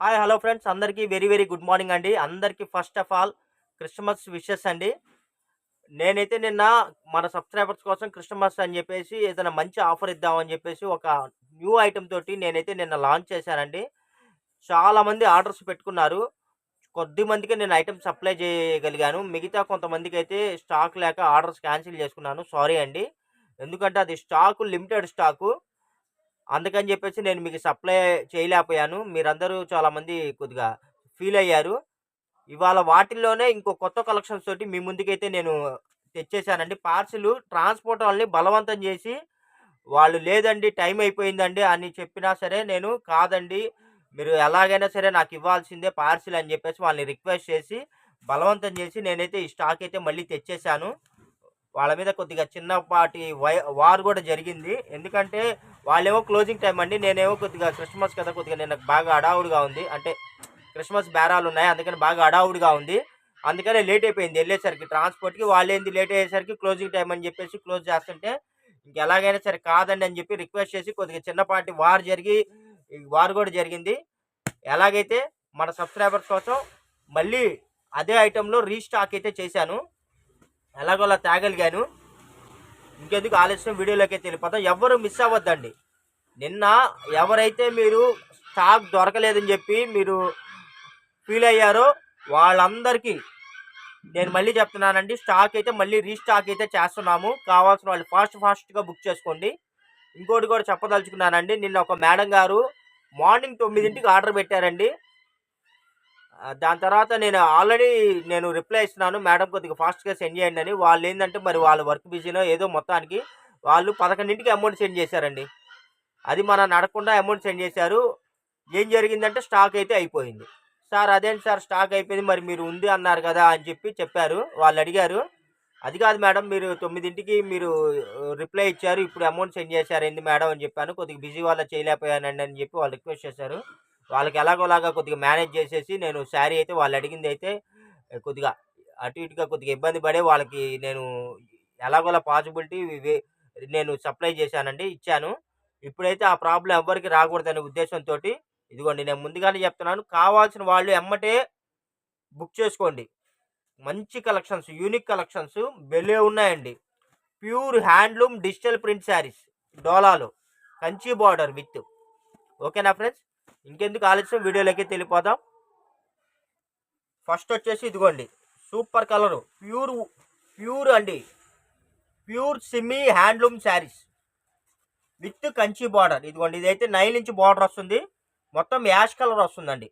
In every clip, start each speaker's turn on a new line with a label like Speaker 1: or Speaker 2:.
Speaker 1: Hi hello friends. అందరికీ very very good morning అండి. అందరికీ first of all Christmas wishes అండి. నేనైతే నిన్న మన సబ్స్క్రైబర్స్ కోసం క్రిస్మస్ అని చెప్పేసి ఏదైనా మంచి ఆఫర్ ఇద్దామని చెప్పేసి ఒక న్యూ ఐటెం తోటి నేనైతే నిన్న లాంచ్ చేశానండి. చాలామంది ఆర్డర్స్ పెట్టుకున్నారు. కొద్ది మందికి నేను ఐటెం సప్లై చేయగలిగాను. మిగతా కొంతమందికి అయితే స్టాక్ లేక ఆర్డర్స్ క్యాన్సిల్ చేసుకున్నాను. సారీ అండి. ఎందుకంటే అది స్టాకు లిమిటెడ్ స్టాకు. అందుకని చెప్పేసి నేను మీకు సప్లై చేయలేకపోయాను. మీరందరూ చాలామంది కొద్దిగా ఫీల్ అయ్యారు. ఇవాళ వాటిల్లోనే ఇంకో కొత్త కలెక్షన్స్ తోటి మీ ముందుకైతే నేను తెచ్చేసానండి. పార్సిల్ ట్రాన్స్పోర్ట్ వాళ్ళని బలవంతం చేసి వాళ్ళు లేదండి టైం అయిపోయిందండి అని చెప్పినా సరే నేను కాదండి మీరు ఎలాగైనా సరే నాకు ఇవ్వాల్సిందే పార్సిల్ అని చెప్పేసి వాళ్ళని రిక్వెస్ట్ చేసి బలవంతం చేసి నేనైతే ఈ స్టాక్ అయితే మళ్ళీ తెచ్చేసాను. వాళ్ళ మీద కొద్దిగా చిన్నపాటి వై వార్ కూడా జరిగింది. ఎందుకంటే వాళ్ళేమో క్లోజింగ్ టైం అండి నేనేమో కొద్దిగా క్రిస్మస్ కదా కొద్దిగా నేను బాగా అడావుడిగా ఉంది. అంటే క్రిస్మస్ బేరాలు ఉన్నాయి అందుకని బాగా అడావుడిగా ఉంది. అందుకనే లేట్ అయిపోయింది వెళ్ళేసరికి ట్రాన్స్పోర్ట్కి వాళ్ళు ఏంది లేట్ అయ్యేసరికి క్లోజింగ్ టైం అని చెప్పేసి క్లోజ్ చేస్తుంటే ఇంక ఎలాగైనా సరే కాదండి అని చెప్పి రిక్వెస్ట్ చేసి కొద్దిగా చిన్నపాటి వార్ జరిగి వార్ కూడా జరిగింది. ఎలాగైతే మన సబ్స్క్రైబర్స్ కోసం మళ్ళీ అదే ఐటెంలో రీస్టాక్ అయితే చేశాను. ఎలాగోలా తేగలిగాను ఇంకెందుకు ఆలస్యం వీడియోలోకి వెళ్ళిపోతాం. ఎవరు మిస్ అవ్వద్దండి. నిన్న ఎవరైతే మీరు స్టాక్ దొరకలేదని చెప్పి మీరు ఫీల్ అయ్యారో వాళ్ళందరికీ నేను మళ్ళీ చెప్తున్నానండి స్టాక్ అయితే మళ్ళీ రీస్టాక్ అయితే చేస్తున్నాము. కావాల్సిన వాళ్ళు ఫాస్ట్ ఫాస్ట్గా బుక్ చేసుకోండి. ఇంకోటి కూడా చెప్పదలుచుకున్నానండి నిన్న ఒక మేడం గారు మార్నింగ్ తొమ్మిదింటికి ఆర్డర్ పెట్టారండి. దాని తర్వాత నేను ఆల్రెడీ నేను రిప్లై ఇస్తున్నాను మేడం కొద్దిగా ఫాస్ట్గా సెండ్ చేయండి అని. వాళ్ళు ఏంటంటే మరి వాళ్ళ వర్క్ బిజీలో ఏదో మొత్తానికి వాళ్ళు పదకొండింటికి అమౌంట్ సెండ్ చేశారండి. అది మన నడకుండా అమౌంట్ సెండ్ చేశారు. ఏం జరిగిందంటే స్టాక్ అయితే అయిపోయింది. సార్ అదేంటి సార్? స్టాక్ అయిపోయింది. మరి మీరు ఉంది అన్నారు కదా అని చెప్పి చెప్పారు. వాళ్ళు అడిగారు. అది కాదు మేడం మీరు తొమ్మిదింటికి మీరు రిప్లై ఇచ్చారు. ఇప్పుడు అమౌంట్ సెండ్ చేశారు. ఏంది మేడం? అని చెప్పాను. కొద్దిగా బిజీ వల్ల చేయలేకపోయానండి అని చెప్పి వాళ్ళు రిక్వెస్ట్ చేశారు. వాళ్ళకి ఎలాగోలాగా కొద్దిగా మేనేజ్ చేసేసి నేను శారీ అయితే వాళ్ళు అడిగింది అయితే కొద్దిగా అటు ఇటుగా కొద్దిగా ఇబ్బంది పడే వాళ్ళకి నేను ఎలాగోలా పాసిబిలిటీ నేను సప్లై చేశానండి ఇచ్చాను. ఇప్పుడైతే ఆ ప్రాబ్లం ఎవ్వరికి రాకూడదనే ఉద్దేశంతో ఇదిగోండి నేను ముందుగానే చెప్తున్నాను. కావాల్సిన వాళ్ళు ఎమ్మటే బుక్ చేసుకోండి. మంచి కలెక్షన్స్ యూనిక్ కలెక్షన్స్ బెలే ఉన్నాయండి. Pure handloom digital print sarees డోలాలు. Kanchi border with. ఓకేనా ఫ్రెండ్స్? ఇంకెందుకు ఆలస్యం? వీడియోలోకి వెళ్ళిపోదాం. ఫస్ట్ వచ్చేసి ఇదిగోండి సూపర్ కలరు. ప్యూర్ ప్యూర్ అండి. Pure సిమ్మీ handloom sarees. With Kanchi border. ఇదిగోండి ఇదైతే నైన్ ఇంచ్ బార్డర్ వస్తుంది. మొత్తం యాష్ కలర్ వస్తుందండి.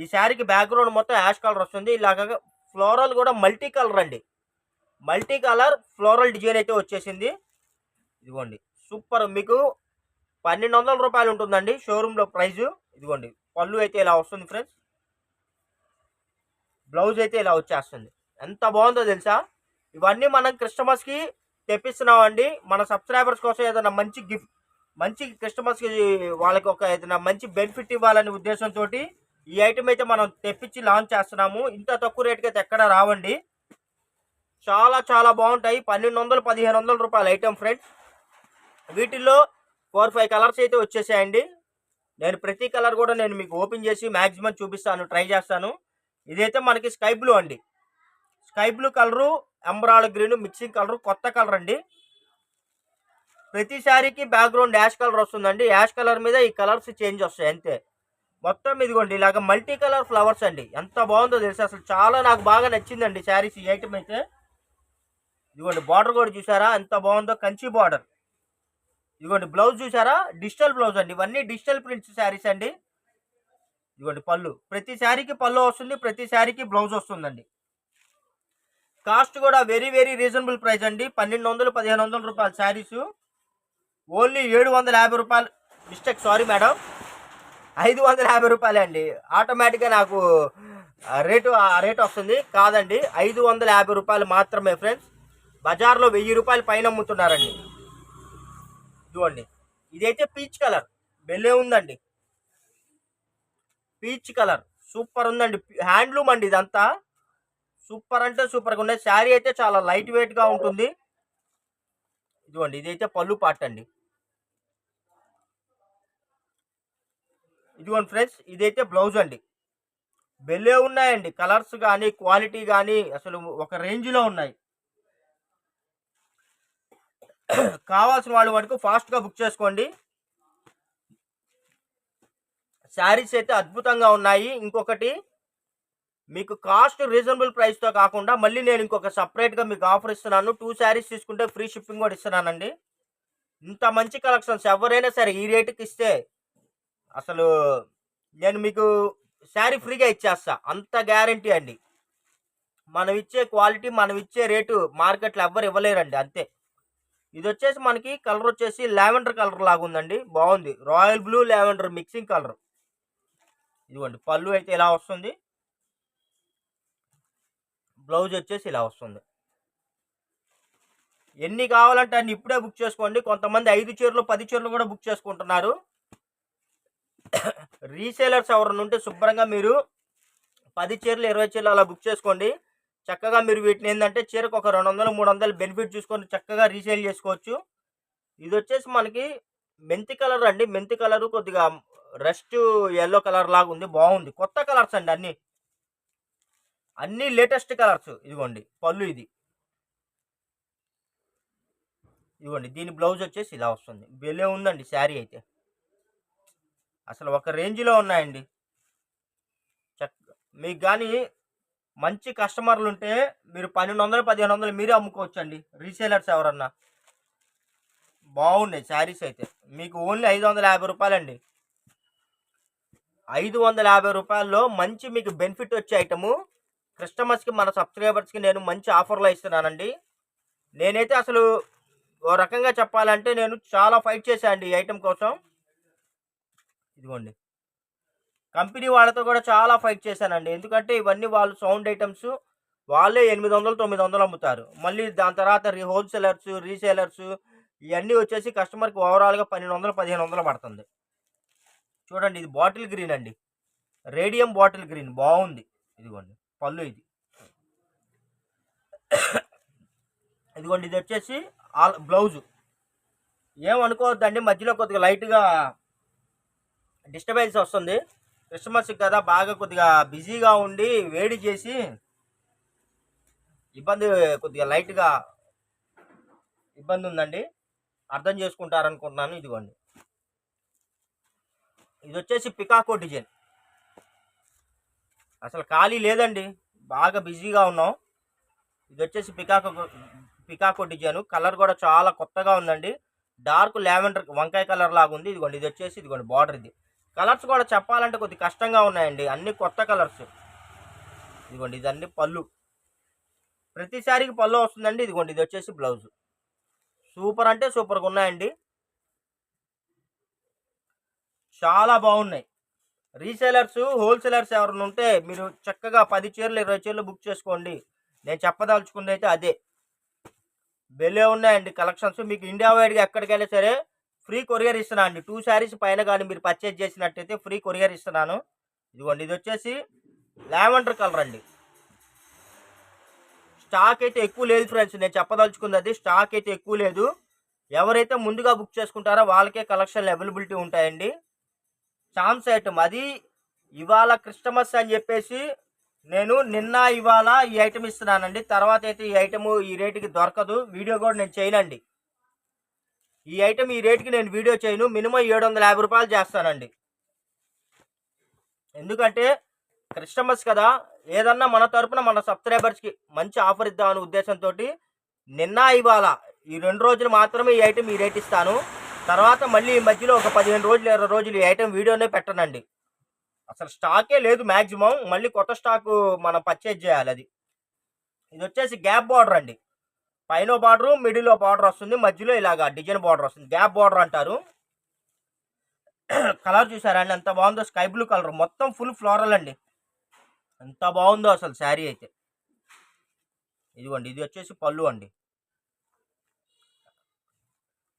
Speaker 1: ఈ శారీకి బ్యాక్గ్రౌండ్ మొత్తం యాష్ కలర్ వస్తుంది. ఇలాగ ఫ్లోరల్ కూడా మల్టీ కలర్ అండి. మల్టీ కలర్ ఫ్లోరల్ డిజైన్ అయితే వచ్చేసింది. ఇదిగోండి సూపర్. మీకు పన్నెండు వందల రూపాయలు ఉంటుందండి షోరూంలో ప్రైజు. ఇదిగోండి పళ్ళు అయితే ఇలా వస్తుంది ఫ్రెండ్స్. బ్లౌజ్ అయితే ఇలా వచ్చేస్తుంది. ఎంత బాగుందో తెలుసా? ఇవన్నీ మనం క్రిస్టమస్కి తెప్పిస్తున్నామండి. మన సబ్స్క్రైబర్స్ కోసం ఏదైనా మంచి గిఫ్ట్ మంచి కస్టమర్స్కి వాళ్ళకి ఒక ఏదైనా మంచి బెనిఫిట్ ఇవ్వాలనే ఉద్దేశంతో ఈ ఐటమ్ అయితే మనం తెప్పించి లాంచ్ చేస్తున్నాము. ఇంత తక్కువ రేటుకి అయితే ఎక్కడ రావండి. చాలా చాలా బాగుంటాయి. పన్నెండు వందలు పదిహేను వందల రూపాయల ఐటమ్ ఫ్రెండ్స్ వీటిల్లో ఫోర్ ఫైవ్ కలర్స్ అయితే వచ్చేసాయండి. నేను ప్రతి కలర్ కూడా నేను మీకు ఓపెన్ చేసి మ్యాక్సిమం చూపిస్తాను ట్రై చేస్తాను. ఇదైతే మనకి స్కై బ్లూ అండి. స్కై బ్లూ కలరు ఎంబ్రాయిడ్ గ్రీన్ మిక్సింగ్ కలరు కొత్త కలర్ అండి. ప్రతి శారీకి బ్యాక్గ్రౌండ్ యాష్ కలర్ వస్తుందండి. యాష్ కలర్ మీద ఈ కలర్స్ చేంజ్ వస్తాయి అంతే. మొత్తం ఇదిగోండి ఇలాగ మల్టీ కలర్ ఫ్లవర్స్ అండి. ఎంత బాగుందో తెలుసు? అసలు చాలా నాకు బాగా నచ్చిందండి శారీస్ ఈ ఐటమ్ అయితే. ఇదిగోండి బార్డర్ కూడా చూసారా? ఎంత బాగుందో కంచి బార్డర్ ఇదిగోండి బ్లౌజ్ చూసారా? డిజిటల్ బ్లౌజ్ అండి. ఇవన్నీ డిజిటల్ ప్రింట్స్ శారీస్ అండి. ఇదిగోండి పళ్ళు. ప్రతి శారీకి పళ్ళు వస్తుంది ప్రతి శారీకి బ్లౌజ్ వస్తుందండి. కాస్ట్ కూడా వెరీ వెరీ రీజనబుల్ ప్రైస్ అండి. పన్నెండు వందలు పదిహేను వందల రూపాయల శారీస్. ఓన్లీ ఏడు వందల యాభై రూపాయలు. Mistake sorry madam. ఐదు వందల యాభై రూపాయలే అండి. ఆటోమేటిక్గా నాకు రేటు రేట్ వస్తుంది. కాదండి ఐదు వందల యాభై రూపాయలు మాత్రమే ఫ్రెండ్స్. బజార్లో వెయ్యి రూపాయలు పైన అమ్ముతున్నారండి. ఇదిగోండి. ఇదైతే పీచ్ కలర్. బెల్లే ఉందండి. Peach colour. సూపర్ ఉందండి. హ్యాండ్లూమ్ అండి ఇదంతా. సూపర్ అంటే సూపర్గా ఉన్నాయి. శారీ అయితే చాలా లైట్ వెయిట్గా ఉంటుంది. ఇదిగోండి ఇదైతే పళ్ళు పాట అండి. ఇదిగోండి ఫ్రెండ్స్ ఇదైతే బ్లౌజ్ అండి. బెల్లే ఉన్నాయండి. కలర్స్ కానీ క్వాలిటీ కానీ అసలు ఒక రేంజ్లో ఉన్నాయి. కావాల్సిన వాళ్ళు వరకు ఫాస్ట్గా బుక్ చేసుకోండి. శారీస్ అయితే అద్భుతంగా ఉన్నాయి. ఇంకొకటి మీకు కాస్ట్ రీజనబుల్ ప్రైస్తో కాకుండా మళ్ళీ నేను ఇంకొక సపరేట్గా మీకు ఆఫర్ ఇస్తున్నాను. టూ శారీస్ తీసుకుంటే ఫ్రీ షిప్పింగ్ కూడా ఇస్తున్నానండి. ఇంత మంచి కలెక్షన్స్ ఎవరైనా సరే ఈ రేటుకి ఇస్తే అసలు నేను మీకు శారీ ఫ్రీగా ఇచ్చేస్తా. అంత గ్యారంటీ అండి. మనం ఇచ్చే క్వాలిటీ మనం ఇచ్చే రేటు మార్కెట్లో ఎవ్వరు ఇవ్వలేరండి అంతే. ఇది వచ్చేసి మనకి కలర్ వచ్చేసి లావెండర్ కలర్ లాగా ఉందండి బాగుంది. Royal blue lavender mixing colour ఇదిగోండి పళ్ళు అయితే ఇలా వస్తుంది. బ్లౌజ్ వచ్చేసి ఇలా వస్తుంది. ఎన్ని కావాలంటే అన్ని ఇప్పుడే బుక్ చేసుకోండి. కొంతమంది ఐదు చీరలు పది చీరలు కూడా బుక్ చేసుకుంటున్నారు. రీసేలర్స్ ఎవరైనా ఉంటే శుభ్రంగా మీరు పది చీరలు ఇరవై చీరలు అలా బుక్ చేసుకోండి. చక్కగా మీరు వీటిని ఏంటంటే చీరకు ఒక రెండు వందలు మూడు వందలు బెనిఫిట్ చూసుకొని చక్కగా రీసేల్ చేసుకోవచ్చు. ఇది వచ్చేసి మనకి మెంతి కలర్ అండి. మెంతి కలర్ కొద్దిగా రెస్ట్ ఎల్లో కలర్ లాగా ఉంది. బాగుంది. కొత్త కలర్స్ అండి అన్నీ. అన్నీ లేటెస్ట్ కలర్స్. ఇదిగోండి. పళ్ళు ఇది. ఇదిగోండి. దీని బ్లౌజ్ వచ్చేసి ఇలా వస్తుంది. బెలే ఉందండి శారీ అయితే. అసలు ఒక రేంజ్లో ఉన్నాయండి. చక్ మీకు కానీ మంచి కస్టమర్లు ఉంటే మీరు పన్నెండు వందలు పదిహేను వందలు మీరే అమ్ముకోవచ్చండి. రీసేలర్స్ ఎవరన్నా. బాగున్నాయి శారీస్ అయితే. మీకు ఓన్లీ ఐదు వందల యాభై రూపాయలండి. ఐదు వందల యాభై రూపాయల్లో మంచి మీకు బెనిఫిట్ వచ్చే ఐటము. కస్టమర్స్కి మన సబ్స్క్రైబర్స్కి నేను మంచి ఆఫర్లో ఇస్తున్నానండి. నేనైతే అసలు ఓ రకంగా చెప్పాలంటే నేను చాలా ఫైట్ చేశాను అండి ఈ ఐటెం కోసం. ఇదిగోండి. కంపెనీ వాళ్ళతో కూడా చాలా ఫైట్ చేశానండి. ఎందుకంటే ఇవన్నీ వాళ్ళు సౌండ్ ఐటమ్స్ వాళ్ళే ఎనిమిది వందలు తొమ్మిది వందలు అమ్ముతారు. మళ్ళీ దాని తర్వాత రీ హోల్సేలర్స్ రీసేలర్స్ ఇవన్నీ వచ్చేసి కస్టమర్కి ఓవరాల్గా పన్నెండు వందలు పదిహేను వందలు పడుతుంది. చూడండి ఇది బాటిల్ గ్రీన్ అండి. Radium bottle green. బాగుంది. ఇదిగోండి పళ్ళు ఇది. ఇదిగోండి ఇది వచ్చేసి ఆల్ బ్లౌజు. ఏమనుకోవద్దండి మధ్యలో కొద్దిగా లైట్గా డిస్టర్బెన్స్ వస్తుంది. క్రిస్మస్ కదా బాగా కొద్దిగా బిజీగా ఉండి వేడి చేసి ఇబ్బంది కొద్దిగా లైట్గా ఇబ్బంది ఉందండి అర్థం చేసుకుంటారనుకుంటున్నాను ఇదిగోండి. ఇది వచ్చేసి పికాకో డిజైన్. అసలు ఖాళీ లేదండి బాగా బిజీగా ఉన్నాం. ఇది వచ్చేసి పికాకో పికాకో డిజైన్. కలర్ కూడా చాలా కొత్తగా ఉందండి. డార్క్ లావెండర్ వంకాయ కలర్ లాగా ఉంది ఇదిగోండి ఇది వచ్చేసి ఇదిగోండి బార్డర్ ఇది. కలర్స్ కూడా చెప్పాలంటే కొద్ది కష్టంగా ఉన్నాయండి. అన్ని కొత్త కలర్స్. ఇదిగోండి ఇది అన్ని పళ్ళు. ప్రతిసారికి పళ్ళు వస్తుందండి. ఇదిగోండి ఇది వచ్చేసి బ్లౌజ్. సూపర్ అంటే సూపర్గా ఉన్నాయండి. చాలా బాగున్నాయి. రీసేలర్స్ హోల్సేలర్స్ ఎవరైనా ఉంటే మీరు చక్కగా పది చీరలు ఇరవై చీరలు బుక్ చేసుకోండి. నేను చెప్పదలుచుకుంది అయితే అదే. బెలే ఉన్నాయండి కలెక్షన్స్. మీకు ఇండియా వైడ్గా ఎక్కడికైనా సరే ఫ్రీ కొరియర్ ఇస్తున్నాను అండి. టూ శారీస్ పైన కానీ మీరు పర్చేజ్ చేసినట్టయితే ఫ్రీ కొరియర్ ఇస్తున్నాను. ఇదిగోండి ఇది వచ్చేసి లావెండర్ కలర్ అండి. స్టాక్ అయితే ఎక్కువ లేదు ఫ్రెండ్స్. నేను చెప్పదలుచుకున్నది అది స్టాక్ అయితే ఎక్కువ లేదు. ఎవరైతే ముందుగా బుక్ చేసుకుంటారో వాళ్ళకే కలెక్షన్లు అవైలబిలిటీ ఉంటాయండి. ఛాన్స్ ఐటమ్ అది ఇవాళ క్రిస్టమస్ అని చెప్పేసి నేను నిన్న ఇవాళ ఈ ఐటమ్ ఇస్తున్నానండి. తర్వాత అయితే ఈ ఐటమ్ ఈ రేటుకి దొరకదు. వీడియో కూడా నేను చేయనండి. ఈ ఐటమ్ ఈ రేటుకి నేను వీడియో చేయను. మినిమం ఏడు వందల యాభై రూపాయలు చేస్తానండి. ఎందుకంటే కస్టమర్స్ కదా ఏదన్నా మన తరపున మన సబ్స్క్రైబర్స్కి మంచి ఆఫర్ ఇద్దాం అనే ఉద్దేశంతో నిన్న ఇవాళ ఈ రెండు రోజులు మాత్రమే ఈ ఐటమ్ ఈ రేట్ ఇస్తాను. తర్వాత మళ్ళీ ఈ మధ్యలో ఒక పదిహేను రోజులు ఇరవై రోజులు ఈ ఐటమ్ వీడియోనే పెట్టనండి. అసలు స్టాకే లేదు మ్యాక్సిమం మళ్ళీ కొత్త స్టాకు మనం పర్చేజ్ చేయాలి అది. ఇది వచ్చేసి గ్యాప్ బార్డర్ అండి. పైన బార్డర్ మిడిల్లో బార్డర్ వస్తుంది మధ్యలో ఇలాగా డిజైన్ బార్డర్ వస్తుంది. గ్యాప్ బార్డర్ అంటారు. కలర్ చూసారా అండి? ఎంత బాగుందో స్కై బ్లూ కలర్. మొత్తం ఫుల్ ఫ్లోరల్ అండి. ఎంత బాగుందో అసలు శారీ అయితే. ఇదిగోండి ఇది వచ్చేసి పళ్ళు అండి.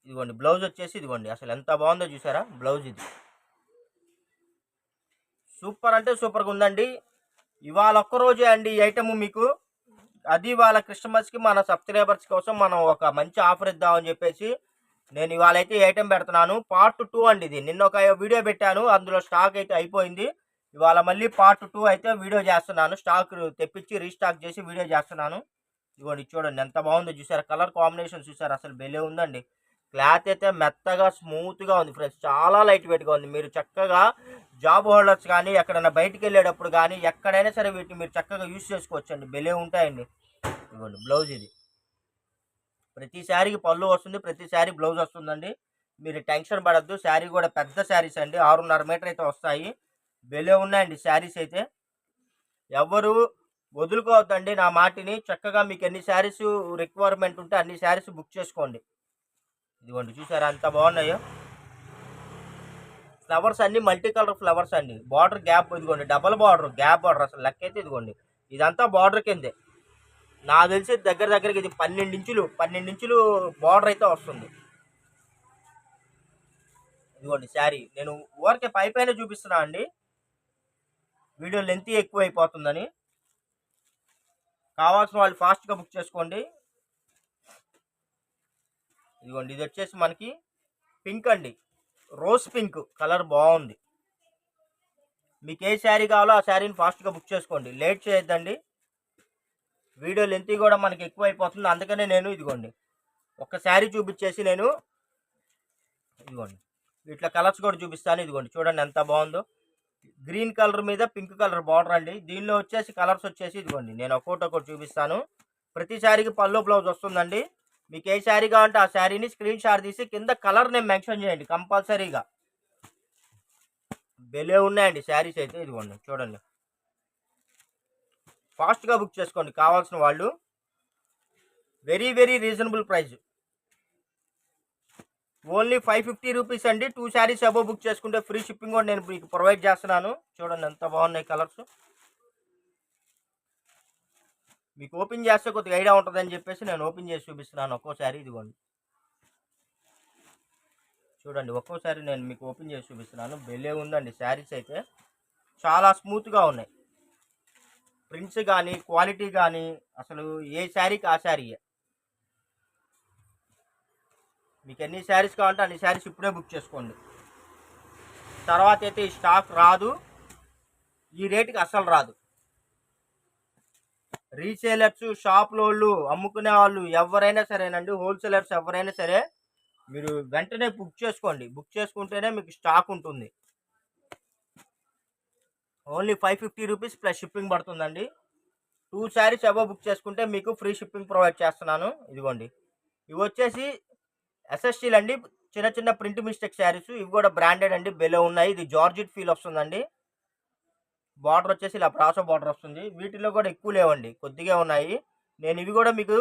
Speaker 1: ఇదిగోండి బ్లౌజ్ వచ్చేసి ఇదిగోండి. అసలు ఎంత బాగుందో చూసారా? బ్లౌజ్ ఇది. సూపర్ అంటే సూపర్గా ఉందండి. ఇవాళ ఒక్క రోజే అండి ఈ ఐటమ్ మీకు. అది వాళ్ళ క్రిస్టమస్కి మన సబ్స్క్రైబర్స్ కోసం మనం ఒక మంచి ఆఫర్ ఇద్దామని చెప్పేసి నేను ఇవాళ అయితే ఐటెం పెడుతున్నాను. పార్ట్ టూ అండి ఇది. నిన్న ఒక వీడియో పెట్టాను. అందులో స్టాక్ అయితే అయిపోయింది. ఇవాళ మళ్ళీ పార్ట్ టూ అయితే వీడియో చేస్తున్నాను. స్టాక్ తెప్పించి రీస్టాక్ చేసి వీడియో చేస్తున్నాను. ఇదిగోండి చూడండి. ఎంత బాగుందో చూసారా? కలర్ కాంబినేషన్ చూసారా? అసలు బెలే ఉందండి. క్లాత్ అయితే మెత్తగా స్మూత్గా ఉంది ఫ్రెండ్స్. చాలా లైట్ వెయిట్గా ఉంది. మీరు చక్కగా జాబ్ హోల్డర్స్ కానీ ఎక్కడైనా బయటికి వెళ్ళేటప్పుడు కానీ ఎక్కడైనా సరే వీటిని మీరు చక్కగా యూస్ చేసుకోవచ్చండి. బెలే ఉంటాయండి. ఇవ్వండి బ్లౌజ్ ఇది. ప్రతి శారీకి పళ్ళు వస్తుంది ప్రతి శారీ బ్లౌజ్ వస్తుందండి. మీరు టెన్షన్ పడద్దు. శారీ కూడా పెద్ద శారీస్ అండి. ఆరున్నర మీటర్ అయితే వస్తాయి. బెలే ఉన్నాయండి శారీస్ అయితే. ఎవరు వదులుకోవద్దండి నా మాటిని. చక్కగా మీకు ఎన్ని శారీస్ రిక్వైర్మెంట్ ఉంటే అన్ని శారీస్ బుక్ చేసుకోండి. ఇదిగోండి చూసారా అంత బాగున్నాయో? ఫ్లవర్స్ అన్ని మల్టీ కలర్ ఫ్లవర్స్ అండి. బార్డర్ గ్యాప్ ఇదిగోండి డబల్ బార్డర్ గ్యాప్ బార్డర్ అసలు లెక్క అయితే ఇదిగోండి. ఇదంతా బార్డర్ కిందే. నాకు తెలిసి దగ్గర దగ్గరకి ఇది పన్నెండు ఇంచులు పన్నెండు ఇంచులు బార్డర్ అయితే వస్తుంది. ఇదిగోండి శారీ. నేను ఊరికే పై పైన చూపిస్తున్నా అండి. వీడియో లెంత్ ఎక్కువ అయిపోతుందని కావాల్సిన వాళ్ళు ఫాస్ట్గా బుక్ చేసుకోండి. ఇదిగోండి ఇది వచ్చేసి మనకి పింక్ అండి. రోజ్ పింక్ కలర్ బాగుంది. మీకు ఏ శారీ కావాలో ఆ శారీని ఫాస్ట్గా బుక్ చేసుకోండి. లేట్ చేయొద్దండి. వీడియో లెంత్ కూడా మనకి ఎక్కువ అయిపోతుంది అందుకనే నేను ఇదిగోండి ఒక శారీ చూపించేసి నేను ఇదిగోండి ఇట్లా కలర్స్ కూడా చూపిస్తాను. ఇదిగోండి చూడండి ఎంత బాగుందో. గ్రీన్ కలర్ మీద పింక్ కలర్ బార్డర్ అండి. దీనిలో వచ్చేసి కలర్స్ వచ్చేసి ఇదిగోండి నేను ఒక్కోటి ఒకటి చూపిస్తాను. ప్రతి శారీకి పల్లో బ్లౌజ్ వస్తుందండి. మీకు ఏ శారీ కావాలంటే ఆ శారీని స్క్రీన్ షాట్ తీసి కింద కలర్ నేను మెన్షన్ చేయండి కంపల్సరీగా. బెలే ఉన్నాయండి శారీస్ అయితే ఇదిగోండి చూడండి. ఫాస్ట్గా బుక్ చేసుకోండి కావాల్సిన వాళ్ళు. Very very reasonable price. Only five fifty rupees అండి. టూ శారీస్ అబో బుక్ చేసుకుంటే ఫ్రీ షిప్పింగ్ కూడా నేను మీకు ప్రొవైడ్ చేస్తున్నాను. చూడండి ఎంత బాగున్నాయి కలర్స్. మీకు ఓపెన్ చేస్తే కొద్దిగా ఐడియా ఉంటుందని చెప్పేసి నేను ఓపెన్ చేసి చూపిస్తున్నాను ఒక్కోసారి ఇదిగోండి. చూడండి ఒక్కోసారి నేను మీకు ఓపెన్ చేసి చూపిస్తున్నాను. బెల్లే ఉందండి శారీస్ అయితే. చాలా స్మూత్గా ఉన్నాయి. ప్రింట్స్ కానీ క్వాలిటీ కానీ అసలు ఏ శారీకి ఆ శారీయే. మీకు ఎన్ని శారీస్ కావాలంటే అన్ని శారీస్ ఇప్పుడే బుక్ చేసుకోండి. తర్వాత అయితే ఈ స్టాక్ రాదు. ఈ రేటుకి అసలు రాదు. రీసేలర్స్ షాప్లోళ్ళు అమ్ముకునే వాళ్ళు ఎవరైనా సరేనండి. హోల్సేలర్స్ ఎవరైనా సరే మీరు వెంటనే బుక్ చేసుకోండి. బుక్ చేసుకుంటేనే మీకు స్టాక్ ఉంటుంది. Only five fifty rupees plus shipping పడుతుందండి. టూ శారీస్ ఎవో బుక్ చేసుకుంటే మీకు ఫ్రీ షిప్పింగ్ ప్రొవైడ్ చేస్తున్నాను. ఇదిగోండి. ఇవి వచ్చేసి ఎస్ఎస్టీలు అండి చిన్న చిన్న ప్రింట్ మిస్టేక్ శారీస్. ఇవి కూడా బ్రాండెడ్ అండి. బెలో ఉన్నాయి. ఇది జార్జిట్ ఫీల్ వస్తుందండి. బార్డర్ వచ్చేసి ఇలా ప్రాసో బార్డర్ వస్తుంది. వీటిలో కూడా ఎక్కువ లేవండి. కొద్దిగా ఉన్నాయి. నేను ఇవి కూడా మీకు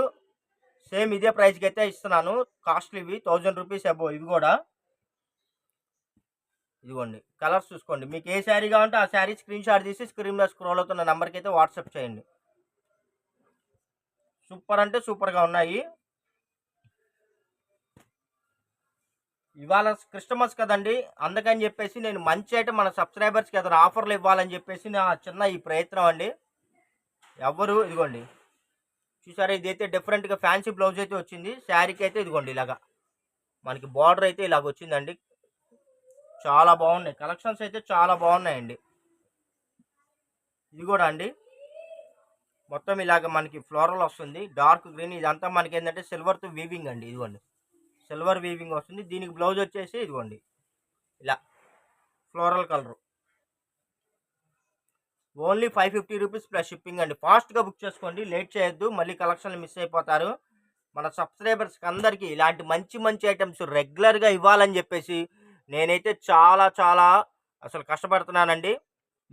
Speaker 1: సేమ్ ఇదే ప్రైస్కి అయితే ఇస్తున్నాను. కాస్ట్లీ ఇవి థౌజండ్ రూపీస్ అబో ఇవి కూడా. ఇదిగోండి కలర్స్ చూసుకోండి. మీకు ఏ శారీ కావాలంటే ఆ శారీ స్క్రీన్ షాట్ తీసి స్క్రీన్లో స్క్రోల్ అవుతున్న నెంబర్కి అయితే వాట్సాప్ చేయండి. సూపర్ అంటే సూపర్గా ఉన్నాయి. ఇవాళ క్రిస్టమస్ కదండి. అందుకని చెప్పేసి నేను మంచి అయితే మన సబ్స్క్రైబర్స్కి ఏదైనా ఆఫర్లు ఇవ్వాలని చెప్పేసి నా చిన్న ఈ ప్రయత్నం అండి. ఎవ్వరు ఇదిగోండి. చూసారా ఇదైతే డిఫరెంట్గా ఫ్యాన్సీ బ్లౌజ్ అయితే వచ్చింది. శారీకి అయితే ఇదిగోండి ఇలాగా. మనకి బార్డర్ అయితే ఇలాగ వచ్చిందండి. చాలా బాగున్నాయి. కలెక్షన్స్ అయితే చాలా బాగున్నాయండి. ఇది కూడా అండి. మొత్తం ఇలాగ మనకి ఫ్లోరల్ వస్తుంది. డార్క్ గ్రీన్ ఇదంతా మనకి ఏంటంటే సిల్వర్తో వీవింగ్ అండి. ఇదిగోండి. సిల్వర్ వీవింగ్ వస్తుంది. దీనికి బ్లౌజ్ వచ్చేసి ఇదిగోండి. ఇలా floral colour. Only five fifty rupees plus shipping అండి. ఫాస్ట్గా బుక్ చేసుకోండి. లేట్ చేయొద్దు. మళ్ళీ కలెక్షన్లు మిస్ అయిపోతారు. మన సబ్స్క్రైబర్స్కి అందరికీ ఇలాంటి మంచి మంచి ఐటమ్స్ రెగ్యులర్గా ఇవ్వాలని చెప్పేసి నేనైతే చాలా చాలా అసలు కష్టపడుతున్నానండి.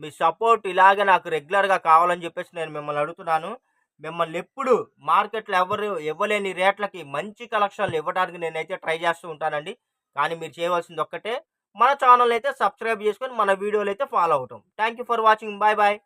Speaker 1: మీ సపోర్ట్ ఇలాగే నాకు రెగ్యులర్గా కావాలని చెప్పేసి నేను మిమ్మల్ని అడుగుతున్నాను. మిమ్మల్ని ఎప్పుడు మార్కెట్లో ఎవరు ఇవ్వలేని రేట్లకి మంచి కలెక్షన్లు ఇవ్వడానికి నేనైతే ట్రై చేస్తూ ఉంటానండి. కానీ మీరు చేయవలసింది ఒక్కటే మన ఛానల్ అయితే సబ్స్క్రైబ్ చేసుకొని మన వీడియోలు అయితే ఫాలో అవటం thank you for watching. Bye bye.